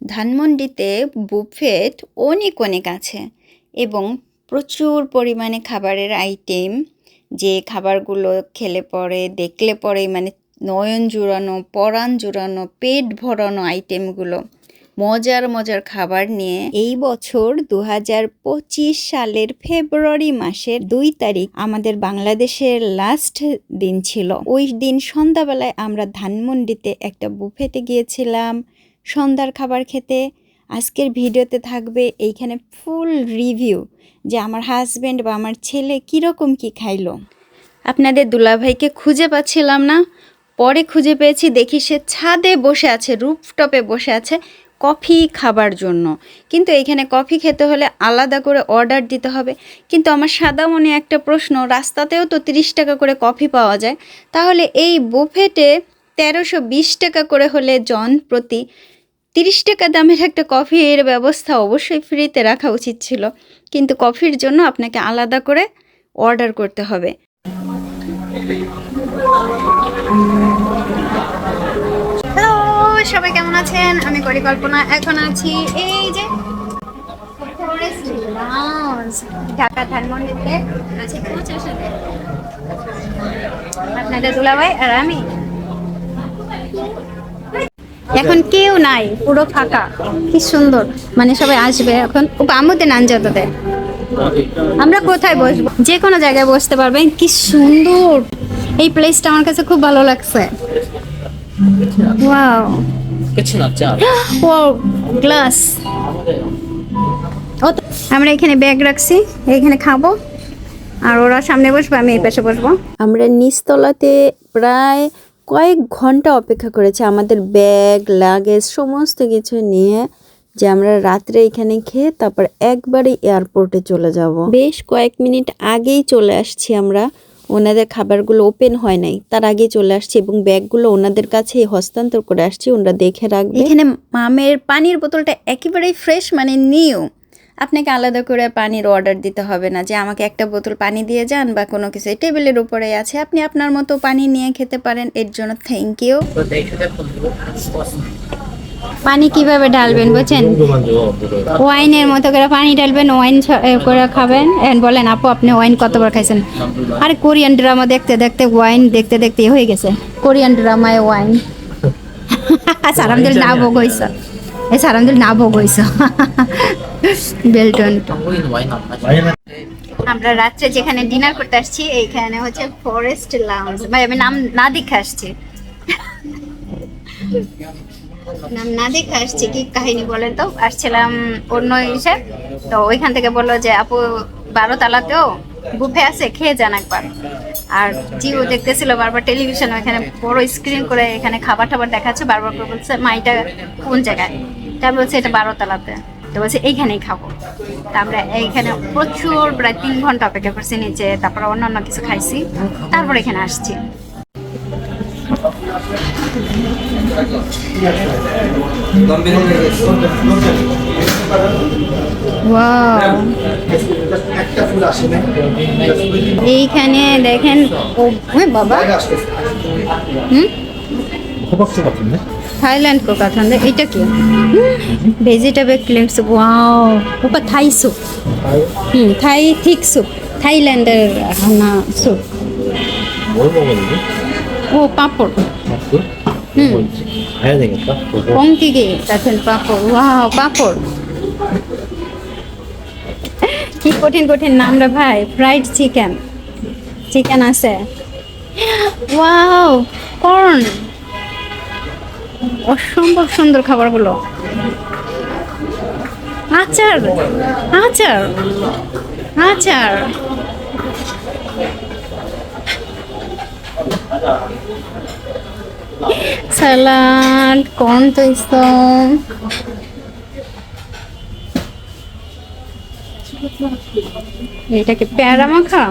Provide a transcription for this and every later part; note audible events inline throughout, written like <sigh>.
ধানমন্ডিতে বুফেট অনেক অনেক আছে এবং প্রচুর পরিমাণে খাবারের আইটেম যে খাবারগুলো খেলে পরে, দেখলে পরে মানে নয়ন জুড়ানো, পরাণ জুড়ানো, পেট ভরানো আইটেমগুলো মজার মজার খাবার নিয়ে এই বছর দু সালের ফেব্রুয়ারি মাসের দুই তারিখ আমাদের বাংলাদেশের লাস্ট দিন ছিল। ওই দিন সন্ধ্যাবেলায় আমরা ধানমন্ডিতে একটা বুফেতে গিয়েছিলাম। সন্ধ্যার খাবার খেতে। আজকের ভিডিওতে থাকবে এইখানে ফুল রিভিউ যে আমার হাজব্যান্ড বা আমার ছেলে কীরকম কি খাইলো। আপনাদের দুলাভাইকে খুঁজে পাচ্ছিলাম না। পরে খুঁজে পেয়েছি, দেখি সে ছাদে বসে আছে, রুফটপে বসে আছে কফি খাবার জন্য। কিন্তু এখানে কফি খেতে হলে আলাদা করে অর্ডার দিতে হবে। কিন্তু আমার সাদা মনে একটা প্রশ্ন, রাস্তাতেও তো তিরিশ টাকা করে কফি পাওয়া যায়। তাহলে এই বুফেটে তেরোশো বিশ টাকা করে হলে জন প্রতি তিরিশ টাকা দামের একটা কফির ব্যবস্থা অবশ্যই ফ্রিতে রাখা উচিত ছিল। কিন্তু কফির জন্য আপনাকে আলাদা করে অর্ডার করতে হবে। সবাই কেমন আছেন? আমি পরিকল্পনা এখন আছি। এই যে ঢাকা ধানমন্ডিতে আছি। আপনাদের দুলাভাই আর আমি। এখন কেউ নাই, পুরো ফাঁকা। কি সুন্দর। মানে সবাই আসবে এখন। আমুতে নান যততে আমরা কোথায় বসবো? যে কোনো জায়গায় বসতে পারবেন। কি সুন্দর। এই প্লেসটা আমার কাছে খুব ভালো লাগছে। ওয়াও ওয়াও গ্লাস ও আমরা এখানে ব্যাগ রাখছি। এখানে খাব। আর ওরা সামনে বসবে, আমি এই পাশে বসবো। আমরা নিচতলাতে প্রায় কয়েক ঘণ্টা অপেক্ষা করেছে আমাদের ব্যাগ, লাগেজ, সমস্ত কিছু নিয়ে যে আমরা রাত্রে এখানে খেয়ে তারপর একবারে এয়ারপোর্টে চলে যাব। বেশ কয়েক মিনিট আগেই চলে আসছি আমরা। ওনাদের খাবারগুলো ওপেন হয় নাই, তার আগেই চলে আসছি এবং ব্যাগগুলো ওনাদের কাছেই হস্তান্তর করে আসছি, ওনারা দেখে রাখবে। এখানে মামের পানির বোতলটা একেবারেই ফ্রেশ মানে নিউ আপনাকে আলাদা করে পানির অর্ডার দিতে হবে না, যে আমাকে একটা বোতল পানি দিয়ে যান বা কোনো কিছু। টেবিলের উপরে আছে। আপনি আপনার মতো পানি নিয়ে খেতে পারেন। এর জন্য থ্যাংক ইউ পানি কীভাবে ঢালবেন বুঝছেন? ওয়াইনের মতো করে পানি ঢালবেন, ওয়াইন করে খাবেন। এন বলেন, আপু, আপনি ওয়াইন কতবার খাইছেন? আর কোরিয়ান ড্রামা দেখতে দেখতে ওয়াইন দেখতে দেখতে হয়ে গেছে। Korean ড্রামায় wine. <laughs> আচ্ছা আমাদের না হয়েছে ඒ සරන්දුල් නාභෝගොයිස বেলটন। আমরা রাত্রে যেখানে ডিনার করতে আসছি, এইখানে হচ্ছে ফরেস্ট লাউঞ্জ ভাই, আমি নাম না দেখে আসছি। নাম না দেখে আসছি, কি কাহিনী বলেন তো? আসছিলাম অন্য ইসে তো ওইখান থেকে বলল যে, আপু বারো তালাতেও বুফে আছে, খেয়ে যান একবার। আর জিও দেখতেছিল, বারবার টেলিভিশন ওখানে বড় স্ক্রিন করে এখানে খাবার টাবার দেখাচ্ছে, বারবার করে বলছে মাইটা কোন জায়গায়? তা আমি বলছে এটা বারো তালাতে। তো বলছে এইখানেই খাব। তা আমরা এইখানে প্রচুর প্রায় তিন ঘণ্টা অপেক্ষা করছি নিচে তারপর অন্যান্য কিছু খাইছি। তারপর এখানে আসছি। এইখানে দেখেন ও বাবা। হুম? থাইল্যান্ড কো কথা এটা কি? ভেজিটেবল ক্লিম স্যুপ ওয়াও ওপা থাই স্যুপ হুম থাই থিক স্যুপ থাইল্যান্ডের খানা স্যুপ ও পাপড়। হুম। ongkige তাছেন পাপড়। ওয়াও পাপড়। কি কঠিন কঠিন নাম রে ভাই ফ্রাইড চিকেন চিকেন আছে। ওয়াও কর্ন অসম্ভব সুন্দর খাবারগুলো। আচার আচার আচার। স্যালাড কর্ন তো এটাকে পেয়ারা মাখা,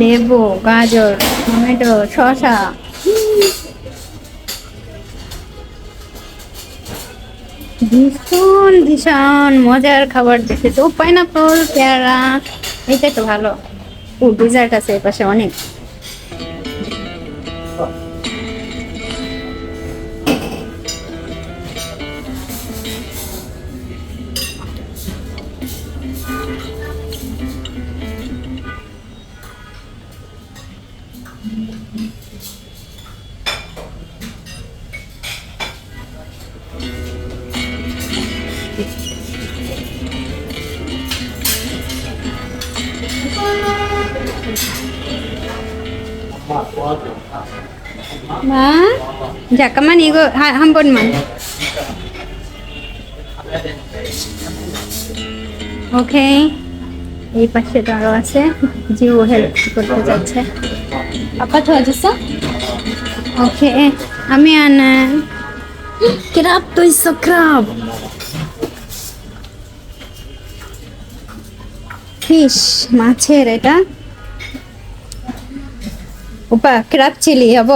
লেবু, গাজর, টমেটো, শসা। ভীষণ ভীষণ মজার খাবার দেখে তো পাইনাপল, পেয়ারা এটাই তো ভালো। ও ডিজার্ট আছে এপাশে অনেক। జక్కమ్మ నీకు హంపడమ్మ ওকে এই পাশে তো আরও আছে জিও হেল্প করতে যাচ্ছে আপা থা যাচ্ছে ওকে আমি আন ক্রাব তো ইস ক্রাব ফিশ মাছের এটা। ওপা ক্রাব চিলি হব।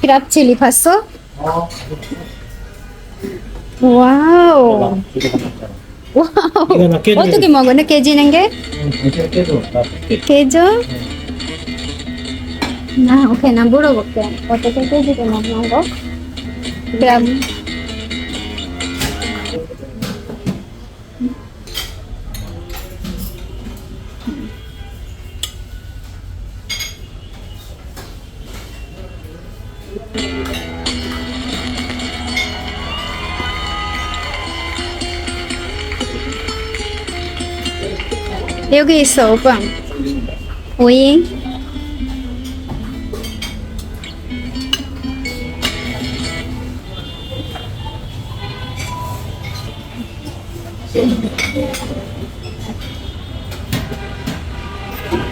ক্রাব চিলি ফাসো ওয়াও ওয়াও কত কি মগো না কেজি নেঙ্গে কেজো না ওকে না বড় বকে কত কেজি নেব মগো গ্রাম। 留给手本，五音。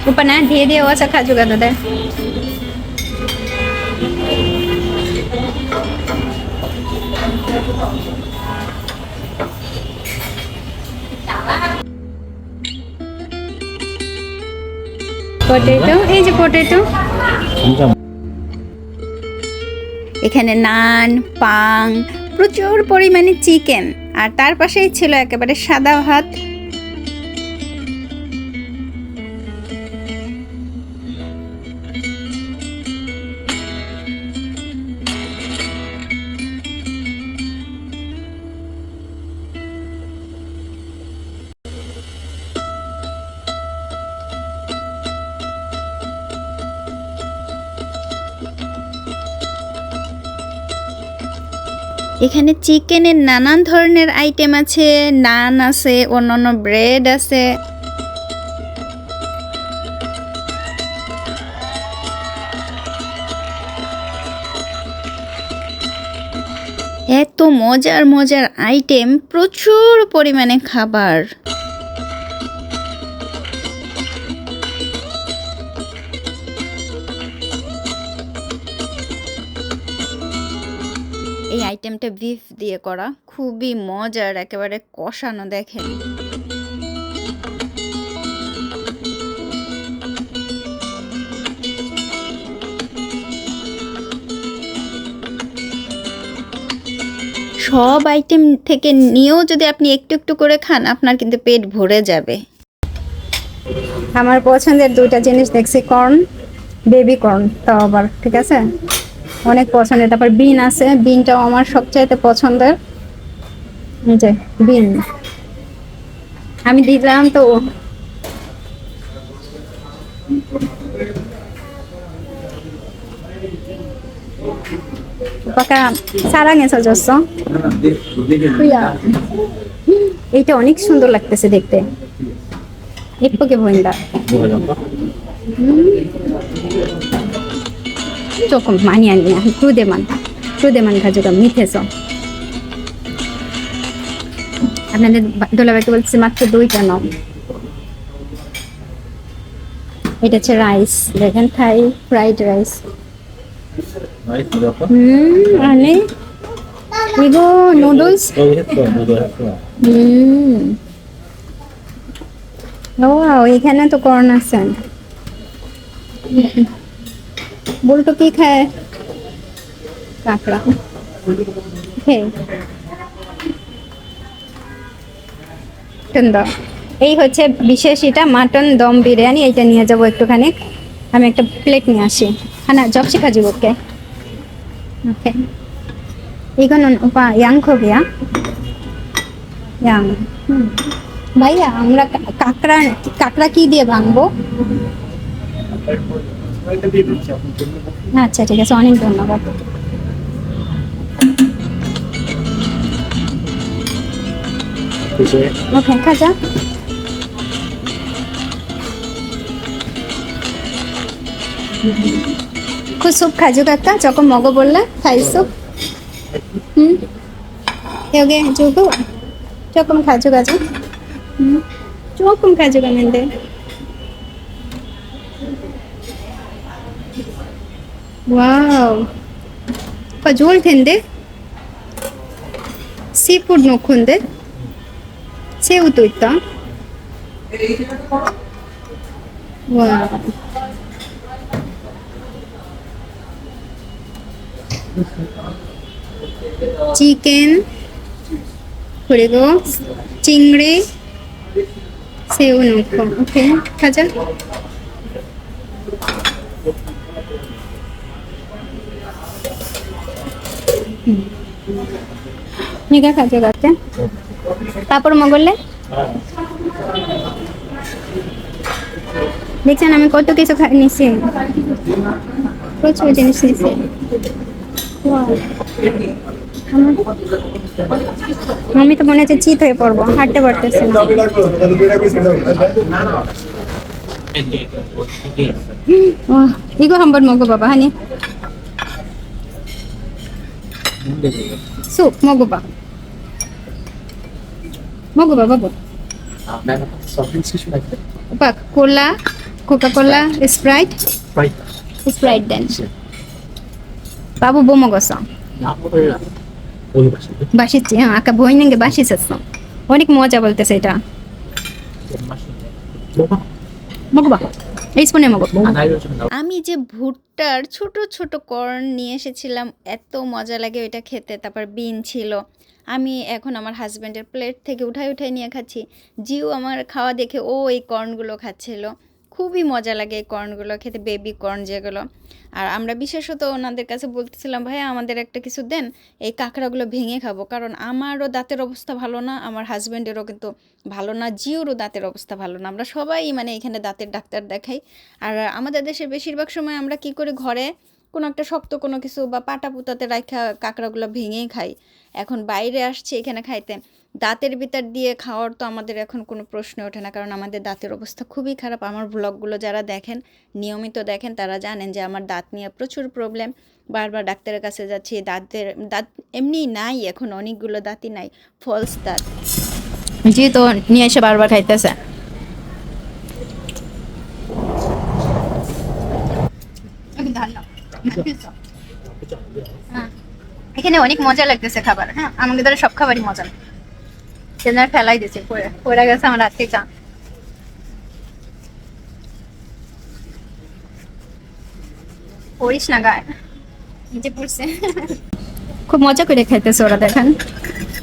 ઉપરના ધીરે ધીરે ઓછા ખાજુ કરતા હતા পটেটো এই যে পটেটো এখানে নান, পাং, প্রচুর পরিমাণে চিকেন আর তার পাশেই ছিল একেবারে সাদা ভাত। এখানে চিকেনের নানান ধরনের আইটেম আছে, নান আছে, অন্যান্য ব্রেড আছে। এত মজার মজার আইটেম প্রচুর পরিমাণে খাবার। আইটেমটা বিফ দিয়ে করা। খুবই মজার, একেবারে কষানো, দেখেন। সব আইটেম থেকে নিয়েও যদি আপনি একটু একটু করে খান, আপনার কিন্তু পেট ভরে যাবে। আমার পছন্দের দুইটা জিনিস দেখছি, কর্ন, বেবি কর্ন, তাও আবার, ঠিক আছে? অনেক পছন্দের। তারপর বিন আছে বিনটাও আমার সবচাইতে পছন্দের। যে বিন। আমি দিলাম তো Baka sarang এসে যাচ্ছ এটা অনেক সুন্দর লাগতেছে দেখতে। এপ্পকে ভইন্দা 조금 많이 아니야 두 대만 두 대만 가져가 밑에서 আপনাদের বা- দোলাবাইকে বলছি মাত্র দুইটা নাও এটা হচ্ছে রাইস দেখেন থাই ফ্রাইড রাইস 나이스 잡아? 음 안에 이거 누들스 여기 했어. 너도 했어. হুম ও এখানে তো কর্ন बोल কি খায়? खाए काकड़ा এই হচ্ছে বিশেষ এটা মাটন দম বিরিয়ানি, এইটা নিয়ে যাব একটুখানি। আমি একটা প্লেট নিয়ে আসি। হ্যাঁ না জব শিখা ওকে। ওকে উপা, ইয়াং খো গিয়া ইয়াং। ভাইয়া, আমরা কাঁকড়া কাঁকড়া কি দিয়ে ভাঙবো? আচ্ছা ঠিক আছে অনেক ধন্যবাদ 그치? ওকে খাজা 그 숲 가져갈까? 조금 먹어볼래? 달숲? 응? 여기 해주고 조금 가져가자. 응? 조금 가져가면 돼. 와우. 오빠 좋을 텐데? 씨푸드 넣고인데? 새우도 있다. 와. 치킨 그리고 찡그리 새우 넣고 오케이 가자 నిఘా ఖర్చు కదా তারপর মোগলে দেখছেন আমি কত কিছু নিছি। প্রচুর জিনিস নিছি। আমি তো মনে হচ্ছে চিত হয়ে পড়ব হাঁটতে পারতেছি ইগো হাম্বার মগো বাবা হানি। Soup, mogu ba? Mogu ba, babu? Pak, cola, coca cola, sprite? Sprite. Sprite then. Babu, bo mogu sam? বাসিচ্ছি হ্যাঁ আঁকা বই নাকি বাসিস অনেক মজা বলতেছে এটা মগবা আমি যে ভুট্টার ছোট ছোট কর্ন নিয়ে এসেছিলাম, এত মজা লাগে ওইটা খেতে। তারপর বিন ছিল। আমি এখন আমার হাজব্যান্ডের প্লেট থেকে উঠাই উঠাই নিয়ে খাচ্ছি। জিও আমার খাওয়া দেখে ও এই কর্নগুলো খাচ্ছিল। খুবই মজা লাগে এই কর্নগুলো, খেতে বেবি কর্ন যেগুলো। আর আমরা বিশেষত ওনাদের কাছে বলতেছিলাম, ভাইয়া, আমাদের একটা কিছু দেন, এই কাঁকড়াগুলো ভেঙে খাব। কারণ আমারও দাঁতের অবস্থা ভালো না, আমার হাজব্যান্ডেরও কিন্তু ভালো না, জিওরও দাঁতের অবস্থা ভালো না। আমরা সবাই মানে এখানে দাঁতের ডাক্তার দেখাই। আর আমাদের দেশের বেশিরভাগ সময় আমরা কি করি, ঘরে কোনো একটা শক্ত কোনো কিছু বা পাটা পুতাতে রাখা কাঁকড়াগুলো ভেঙেই খাই। এখন বাইরে আসছে এখানে খাইতে। দাঁতের ভিতর দিয়ে খাওয়ার তো আমাদের এখন কোনো প্রশ্ন ওঠে না কারণ আমাদের দাঁতের অবস্থা খুবই খারাপ। আমার ব্লগগুলো যারা দেখেন নিয়মিত দেখেন তারা জানেন যে আমার দাঁত নিয়ে প্রচুর প্রবলেম বারবার ডাক্তারের কাছে যাচ্ছি দাঁতের দাঁত এমনি নাই এখন অনেকগুলো দাঁতই নাই ফলস দাঁত। জি তো নিয়ে এসে বারবার খাইতেছে। এখানে অনেক মজা লাগতেছে খাবার হ্যাঁ? আমাকে ধরে সব খাবারই মজা। সেজন্য ফেলাই দিয়েছে পড়ে গেছে আমার আজকে চা। পড়িস না গায়ে নিচে পড়ছে। খুব মজা করে খাইতেছে ওরা দেখেন।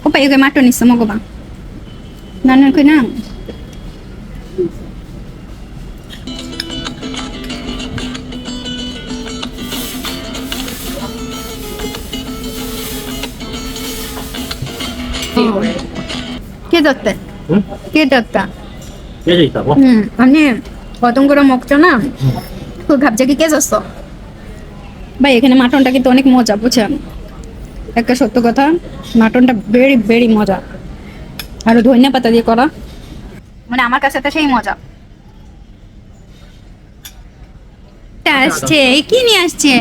ওপা এগে মাটো নিচ্ছে মগবা নানার কই না দত্তা কে না কি ভাই এখানে মাটনটা কিন্তু অনেক মজা বুঝছেন একটা সত্য কথা মাটনটা মজা ধনিয়া পাতা দিয়ে করা মানে আমার কাছে তো সেই মজা আসছে কি নিয়ে আসছে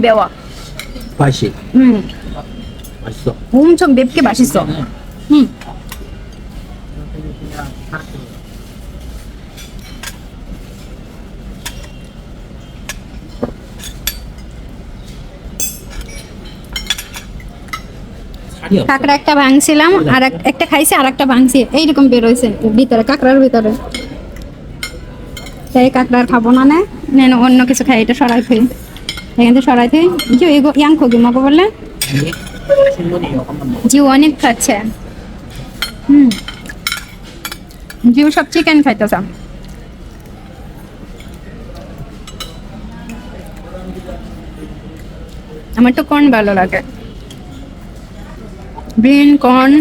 বেওয়া 맛이 응 맛있어 엄청 맵게 맛있어 응 살이 없어 কাঁকড়া একটা ভাঙছিলাম আর এক- একটা খাইছি আর একটা ভাঙছি এইরকম বেরোইছে ভিতরে কাঁকড়ার ভিতরে তাই কাঁকড়া আর খাবো না না নেন অন্য কিছু খাই এটা সরাই থই এখান থেকে সরাইতে জিও এগো ইয়াংকো কি মাকে বললে জিও অনেক খাচ্ছে। হুম। জিও সব চিকেন খাইতেছে। আমার তো কর্ন ভালো লাগে। বিন কর্ন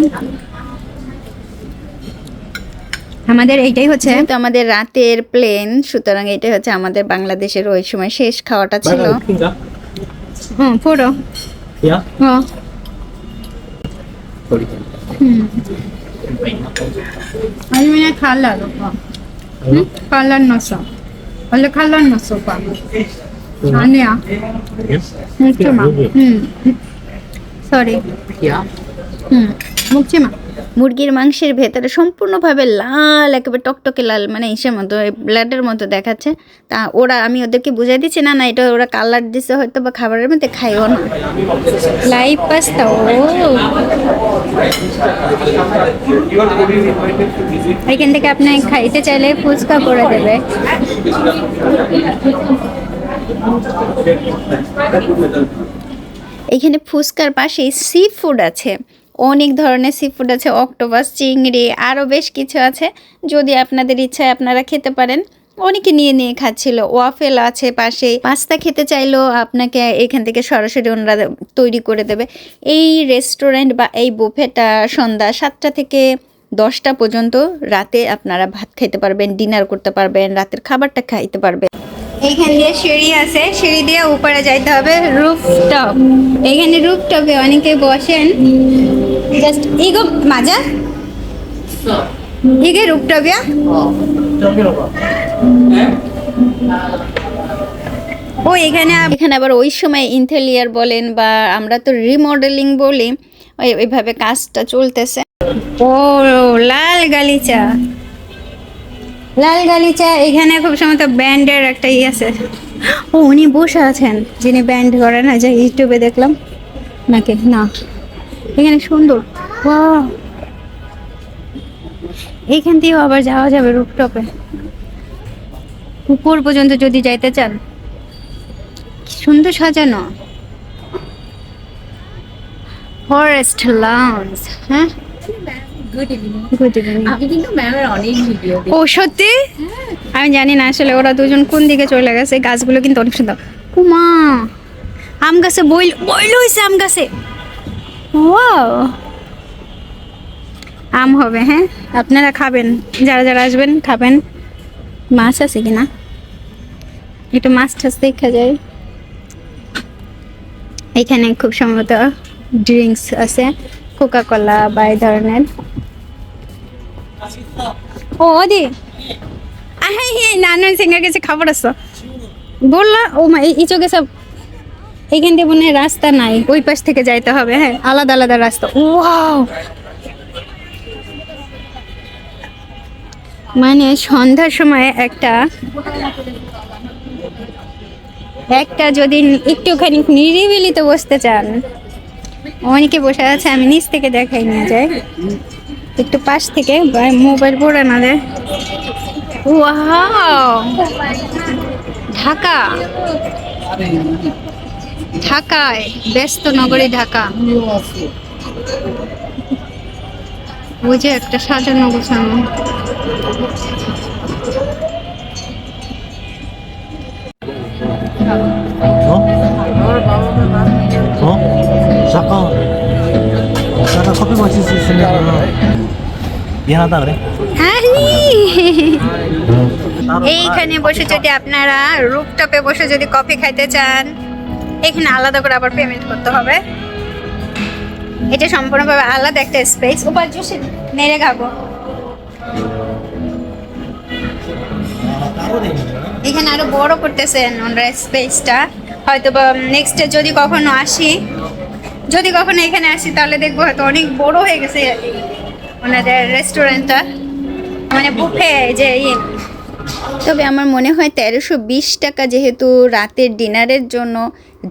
আমাদের এইটাই হচ্ছে তো আমাদের রাতের প্লেন সুতরাং এটাই হচ্ছে আমাদের বাংলাদেশের ওই সময় শেষ খাওয়াটা ছিল। হ্যাঁ ফোড়ো হ্যাঁ আমি মানে খালার খাল্লার নসা হলে খালার নসো। পা হুম। সরি হুম। মুখছে মা মুরগির মাংসের ভেতরে সম্পূর্ণভাবে লাল, একেবারে টকটকে লাল মানে ইসের মতো ব্লাডের মতো দেখাচ্ছে। তা ওরা, আমি ওদেরকে বুঝাই দিচ্ছি, না না, এটা ওরা কালার দিছে হয়তো বা খাবারের মধ্যে, খাইও না। লাইভ পাস্তা, ও। এখান থেকে আপনি খাইতে চাইলে ফুচকা করে দেবে। এখানে ফুচকার পাশে সি ফুড আছে। অনেক ধরনের সি ফুড আছে অক্টোপাস চিংড়ি আরও বেশ কিছু আছে। যদি আপনাদের ইচ্ছায় আপনারা খেতে পারেন। অনেকে নিয়ে নিয়ে খাচ্ছিল ওয়াফেল আছে পাশে। পাস্তা খেতে চাইলেও আপনাকে এখান থেকে সরাসরি ওনারা তৈরি করে দেবে। এই রেস্টুরেন্ট বা এই বুফেটা সন্ধ্যা সাতটা থেকে দশটা পর্যন্ত রাতে আপনারা ভাত খাইতে পারবেন ডিনার করতে পারবেন, রাতের খাবারটা খাইতে পারবেন। এখানে দিয়ে সিঁড়ি আছে সিঁড়ি দিয়ে উপরে যাইতে হবে রুফটপ। এখানে রুফটপে অনেকে বসেন। জাস্ট ইগো মাজা। ইগে রুফটপিয়া ও এখানে এখানে আবার ওই সময় ইনথেলিয়ার বলেন বা আমরা তো রিমডেলিং বলি ওইভাবে কাজটা চলতেছে। ও লাল গালিচা। লাল গালিচা, এখানে খুব সময় তো ব্যান্ডের একটা ই আছে। ও, উনি বসে আছেন, যিনি ব্যান্ড করেন যে ইউটিউবে দেখলাম। নাকি? না। এখানে সুন্দর। ওয়াও। এইখান দিয়েও আবার যাওয়া যাবে রুপটপে উপর পর্যন্ত যদি যাইতে চান। সুন্দর সাজানো। ফরেস্ট লাউন্স হ্যাঁ? গুড ইভিনিং গুড ইভিনিং আমি কিন্তু ম্যামের অনেক ভিডিও ও সত্যি? আমি জানি না আসলে ওরা দুজন কোন দিকে চলে গেছে গাছগুলো কিন্তু অনেক সুন্দর। উমা! আম গাছে বইল বইল হয়েছে আম গাছে। ওয়াও! আম হবে হ্যাঁ? আপনারা খাবেন যারা যারা আসবেন খাবেন। মাছ আছে কিনা? একটু মাছ টাছ দেখা যায়। এখানে খুব সম্ভবত ড্রিঙ্কস আছে কোকা কোলা বা এই ধরনের। ও দি আহে হে নানন সিংহের কাছে খবর আছে। বললা ও মা, এই চোখে সব এইখান দিয়ে মনে রাস্তা নাই, ওই পাশ থেকে যাইতে হবে হ্যাঁ আলাদা আলাদা রাস্তা ওয়াও মানে সন্ধ্যার সময় একটা একটা যদি একটুখানি নিরিবিলিতে বসতে চান, অনেকে বসে আছে, আমি নিচ থেকে দেখাই নিয়ে যাই। একটু পাশ থেকে মোবাইল পড়ে না ওয়াও ঢাকা ঢাকায় ব্যস্ত নগরী ঢাকা ওই যে একটা সাজানো গোছানো 어? 어? 잠깐. 나가 커피 마실 수 있으면 미안하다 그래. আরে 따로 এইখানে বসে যদি আপনারা রুপটপে বসে যদি কফি খাইতে চান এখানে আলাদা করে আবার পেমেন্ট করতে হবে এটা সম্পূর্ণভাবে আলাদা একটা স্পেস উপর জুসে নেড়ে খাবো 따로 돼 있는 거야? এখানে আরো বড় করতেছেন ওনারা স্পেসটা হয়তো বা নেক্সট যদি কখনো আসি যদি কখনো এখানে আসি, তাহলে দেখব হয়তো অনেক বড় হয়ে গেছে ওনাদের রেস্টুরেন্টটা মানে বুফে যে ইয়ে। তবে আমার মনে হয় তেরোশো বিশ টাকা যেহেতু রাতের ডিনারের জন্য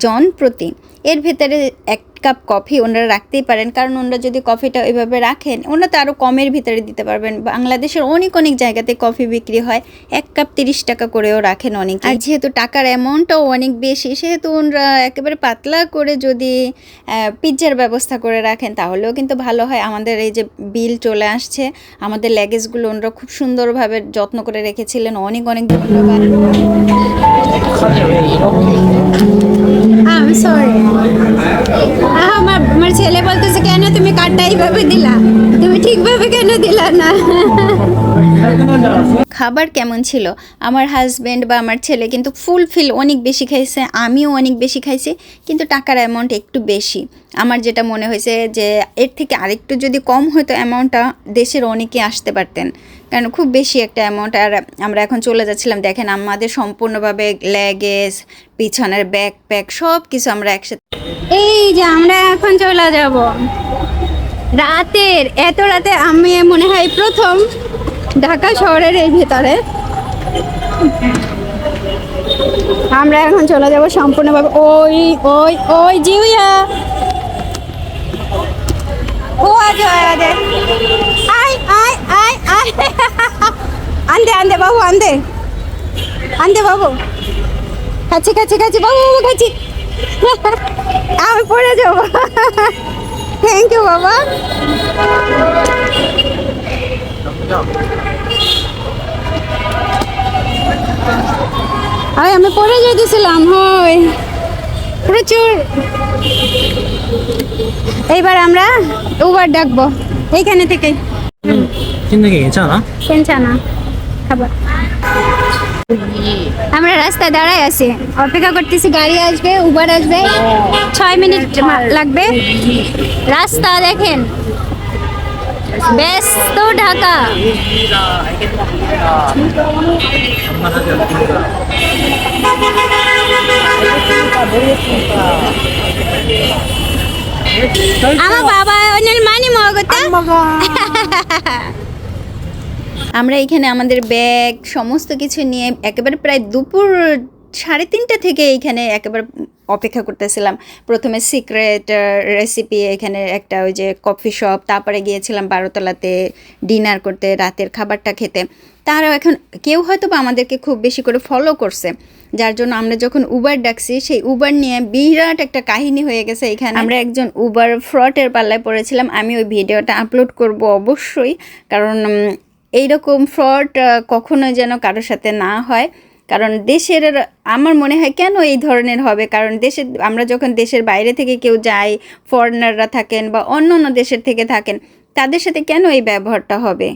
জন প্রতি, এর ভেতরে এক কাপ কফি ওনারা রাখতেই পারেন। কারণ ওনারা যদি কফিটা ওইভাবে রাখেন, ওনারা তো আরও কমের ভিতরে দিতে পারবেন। বাংলাদেশের অনেক অনেক জায়গাতে কফি বিক্রি হয়। এক কাপ তিরিশ টাকা করেও রাখেন অনেক। আর যেহেতু টাকার অ্যামাউন্টটাও অনেক বেশি, সেহেতু ওনারা একেবারে পাতলা করে যদি পিৎজার ব্যবস্থা করে রাখেন, তাহলেও কিন্তু ভালো হয়। আমাদের এই যে বিল চলে আসছে, আমাদের ল্যাগেজগুলো ওনারা খুব সুন্দরভাবে যত্ন করে রেখেছিলেন। অনেক অনেক ধন্যবাদ। আমি সরি আমার আমার ছেলে বলতেছে, কেন তুমি কার্ডটা এইভাবে দিলা? তুমি ঠিকভাবে কেন দিলা না? খাবার কেমন ছিল? আমার হাজব্যান্ড বা আমার ছেলে কিন্তু ফুলফিল অনেক বেশি খাইছে, আমিও অনেক বেশি খাইছি, কিন্তু টাকার অ্যামাউন্ট একটু বেশি। আমার যেটা মনে হয়েছে যে, এর থেকে আরেকটু যদি কম হতো অ্যামাউন্টটা দেশের অনেকে আসতে পারতেন। কারণ খুব বেশি একটা অ্যামাউন্ট আর আমরা এখন চলে যাচ্ছিলাম, দেখেন আমাদের সম্পূর্ণভাবে লেগেজ পিছনের ব্যাগ প্যাক সব কিছু আমরা একসাথে এই যে আমরা এখন চলে যাব। রাতের, এত রাতে আমি মনে হয় প্রথম ঢাকা শহরের এই ভেতরে। আমরা এখন চলে যাব সম্পূর্ণভাবে, ওই ওই ওই, জিউয়া। ও আজ আয় আয় আয়। আন্দে আন্দে, বাবু, আন্দে। আন্দে, বাবু। কাছে কাছে কাছে বাবু বাবু কাছে আমি পড়ে যাব। থ্যাংক ইউ বাবা। আরে, আমি পড়ে যেতেছিলাম, হয়। প্রচুর। এইবার আমরা উবার ডাকবো, এইখানে থেকে 힘들게 괜찮아? না খাবার আমরা রাস্তায় দাঁড়ায় আছি অপেক্ষা করতেছি গাড়ি আসবে উবার আসবে ছয় মিনিট মা- লাগবে রাস্তা দেখেন ব্যস্ত ঢাকা আমার বাবা ওনের মানি মগতা আমরা এখানে আমাদের ব্যাগ, সমস্ত কিছু নিয়ে একেবারে প্রায় দুপুর সাড়ে তিনটা থেকে এইখানে একেবারে অপেক্ষা করতেছিলাম। প্রথমে সিক্রেট রেসিপি এখানে একটা ওই যে কফি শপ তারপরে গিয়েছিলাম বারোতলাতে ডিনার করতে, রাতের খাবারটা খেতে। তারাও এখন কেউ হয়তো বা আমাদেরকে খুব বেশি করে ফলো করছে। যার জন্য আমরা যখন উবার ডাকছি, সেই উবার নিয়ে বিরাট একটা কাহিনী হয়ে গেছে এখানে। আমরা একজন উবার ফ্রডের পাল্লায় পড়েছিলাম। আমি ওই ভিডিওটা আপলোড করব অবশ্যই। কারণ এইরকম ফ্রড কখনো যেন কারোর সাথে না হয়। কারণ দেশের আমার মনে হয় কেন এই ধরনের হবে? কারণ দেশে, আমরা যখন দেশের বাইরে থেকে কেউ যাই ফরেনাররা থাকেন বা অন্য অন্য দেশের থেকে থাকেন, তাদের সাথে কেন এই ব্যবহারটা হবে?